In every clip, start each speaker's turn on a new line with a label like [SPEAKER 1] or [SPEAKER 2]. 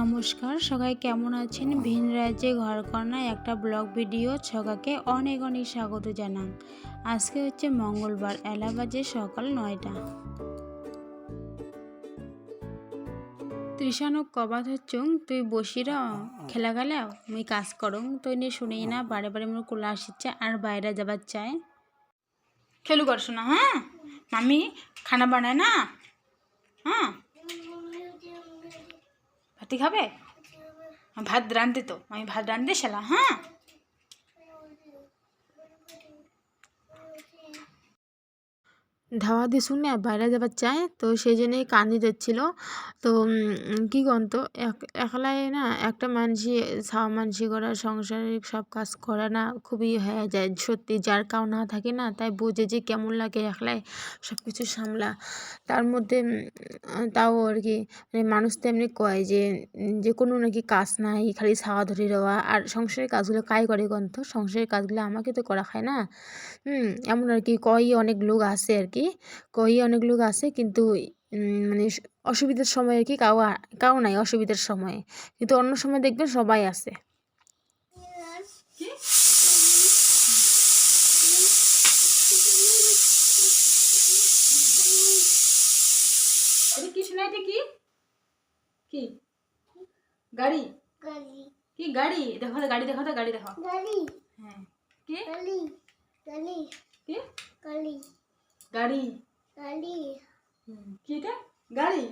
[SPEAKER 1] নমস্কার, সবাই কেমন আছেন? ভিন রাজ্যে ঘরকন্যায় একটা ব্লগ ভিডিও সবাইকে অনেক অনেক স্বাগত জানান। আজকে হচ্ছে মঙ্গলবার, এলা বাজে সকাল নয়টা। তৃষানক কবাত হচ্ছুং, তুই বসির, খেলা গেলেও মুই কাজ করং, তুই নিয়ে শুনেই না, বারে বারে মোর কোলা আসিচ্ছে, আর বাইরে যাবার চায়। খেলু করছ না হ্যাঁ? মামি খানা বানায় না? হ্যাঁ? ভাতি খাবে ভাত রাঁধতে তো। আমি ভাত রাঁধতে শালা হ্যাঁ? ধাওয়া দিয়ে শুনে বাইরে যাবার চায়। তো সেই জন্যই কান্দি দিচ্ছিল তো কি কন্ত একলাই না একটা মানুষই ছাওয়া মানসি করা সংসারিক সব কাজ করা না, খুবই হয়ে যায়। সত্যি যার কাউ না থাকে না, তাই বোঝে যে কেমন লাগে একলাই সব কিছু সামলা। তার মধ্যে তাও আর কি মানে মানুষ তো এমনি কয় যে যে কোনো নাকি কাজ নাই, খালি ছাওয়া ধরে দেওয়া আর সংসারের কাজগুলো কাই করে কন্ত সংসারের কাজগুলো আমাকে তো করা খায় না। হুম, এমন আর কি কই অনেক লোক আছে আর কি। কই অনেক লোক আছে কিন্তু মানে অসুবিধার সময় আর কি কাউ কাউ নাই অসুবিধার সময়ে। কিন্তু অন্য সময় দেখবেন সবাই আছে। কি এটা কি? কি? গাড়ি?
[SPEAKER 2] গাড়ি।
[SPEAKER 1] কি গাড়ি? দেখো তো গাড়ি দেখো তো গাড়ি দেখো।
[SPEAKER 2] গাড়ি।
[SPEAKER 1] হ্যাঁ। কি?
[SPEAKER 2] গাড়ি। গাড়ি।
[SPEAKER 1] কি?
[SPEAKER 2] গাড়ি।
[SPEAKER 1] গাড়ি।
[SPEAKER 2] গাড়ি।
[SPEAKER 1] হুম, কি এটা গাড়ি।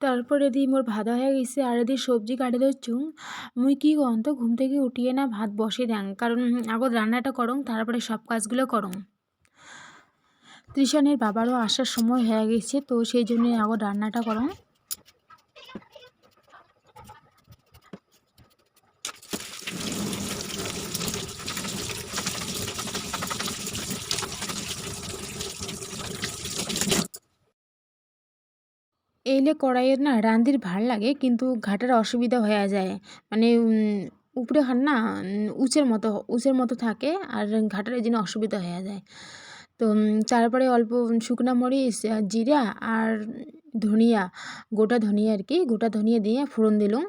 [SPEAKER 1] তারপরে দি মোর ভাজা হয়ে গেছে আর এদি সবজি কাটি দিচ্ছু মুই কি কন তো ঘুম থেকে উঠিয়ে না ভাত বসে দেন কারণ আগত রান্নাটা করং তারপরে সব কাজগুলো করং। ত্রিশানের বাবারও আসার সময় হয়ে গেছে তো সেই জন্য আগত রান্নাটা করং। এইলে কড়াইয়ের না রান্ধির ভালো লাগে, কিন্তু ঘাটার অসুবিধা হয়ে যায়। মানে উপরে হান না উচের মতো উচের মতো থাকে আর ঘাটার এই জন্য অসুবিধা হয়ে যায়। তো তারপরে অল্প শুকনো মরিচ জিরা আর ধনিয়া, গোটা ধনিয়া আর কি, গোটা ধনিয়া দিয়ে ফোড়ন দিলুম।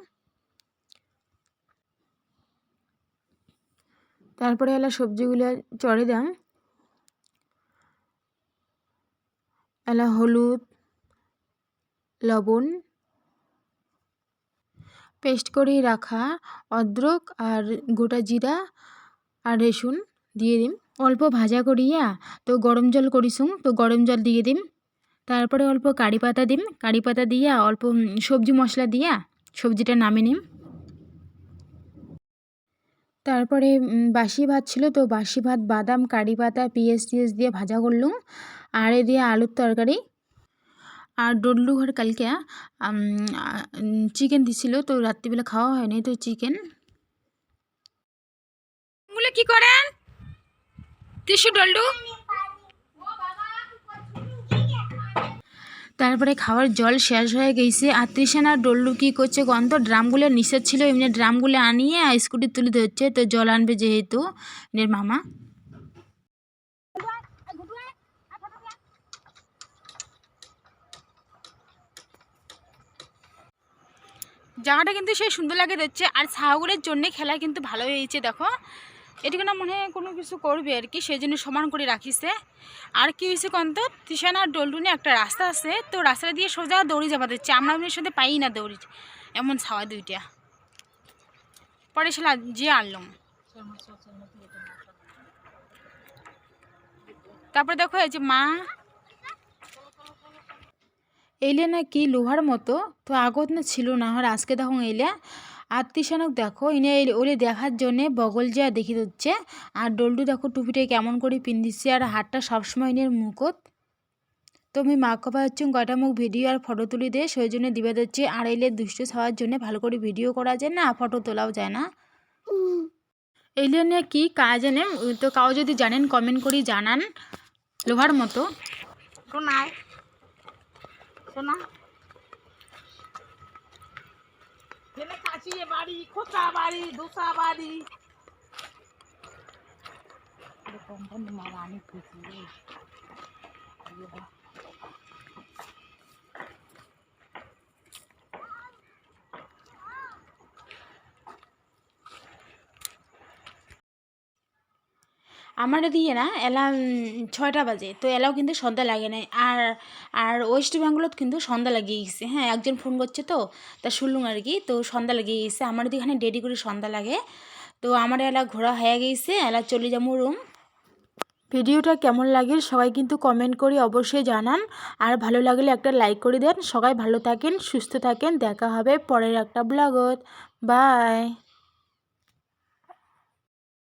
[SPEAKER 1] তারপরে এলা সবজিগুলো চড়ে দাম। এলা হলুদ লবণ পেস্ট করে রাখা অদ্রক আর গোটা জিরা আর রসুন দিয়ে দিম অল্প ভাজা করিয়া তো গরম জল করিসুম, তো গরম জল দিয়ে দিম তারপরে অল্প কারি পাতা দিম কারি পাতা দিয়া অল্প সবজি মশলা দিয়া সবজিটা নামে নিম তারপরে বাসি ভাত ছিল তো বাসি ভাত, বাদাম, কারি পাতা, পিঁয়াজ টিয়াজ দিয়ে ভাজা করলুম। আর এ দিয়ে আলুর তরকারি আর ডল্লু ঘর কালকে চিকেন দিছিল তো রাত্রিবেলা খাওয়া হয়নি তো চিকেন কি করেন? টিসু ডল্লু তারপরে খাওয়ার জল শেষ হয়ে গেছে। আর তৃষান আর ডল্লু কি করছে গন্ধ ড্রামগুলো নিষেধ ছিল এমনি ড্রামগুলো আনিয়ে স্কুটি তুলে ধরছে তো জল আনবে যেহেতু এর মামা। জায়গাটা কিন্তু সেই সুন্দর লাগে দেখছে আর ছাগলের জন্য খেলা কিন্তু ভালো হয়েছে, দেখো। এটিকে না মনে হয় কোনো কিছু করবে আর কি সেই জন্য সমান করে রাখিছে। আর কি হয়েছে কন্ত? তিশান আর ডলটুনে একটা রাস্তা আছে, তো রাস্তা দিয়ে সোজা দৌড়ি যাবা দিচ্ছে আমরা ওদের সাথে পাই না দৌড়ি, এমন ছাওয়া দুইটা। পরে সেলা যে আনলাম। তারপরে দেখো এই যে মা এলে না কি লোহার মতো? তো আগত না ছিল না, আর আজকে দেখো এলে আত্মীয়স্বনক দেখো, ইনে এলে- ওলে দেখার জন্যে বগল যা দেখি দিচ্ছে। আর ডল্টু দেখো টুপিটা কেমন করে পিন্দিচ্ছে আর হাতটা সবসময় ইনের মুখত তো আমি মা কবা হচ্ছে কয়টা মুখ ভিডিও আর ফটো তুলি দিয়ে সেই জন্য দিবে দিচ্ছে। আর এলে দুষ্ট ছাওয়ার জন্য ভালো করে ভিডিও করা যায় না ফটো তোলাও যায় না। এইলে নিয়ে কি কাজ এনে, তো কাউ যদি জানেন কমেন্ট করি জানান। লোহার মতো।
[SPEAKER 2] শোনায় শোনা
[SPEAKER 3] ছেলে কাশিয়ে বাড়ি খোঁচা বাড়ি দোসা বাড়ি। এরকম মারা অনেক কিছু
[SPEAKER 1] আমার দিয়ে না এলা উম, ছয়টা বাজে তো এলাও কিন্তু সন্ধ্যা লাগে নাই। আর আর ওয়েস্ট বেঙ্গলত কিন্তু সন্ধ্যা লাগিয়ে গেছে। হ্যাঁ একজন ফোন করছে তো তা শুনলুম আর কি তো সন্ধ্যা লাগিয়ে গেছে। আমার এখানে দেরি করে সন্ধ্যা লাগে। তো আমার এলা ঘোরা হয়ে গেছে এলা চলে যাব রুম ভিডিওটা কেমন লাগে সবাই কিন্তু কমেন্ট করে অবশ্যই জানান। আর ভালো লাগলে একটা লাইক করে দেন। সবাই ভালো থাকেন সুস্থ থাকেন। দেখা হবে পরের একটা ব্লগত বাই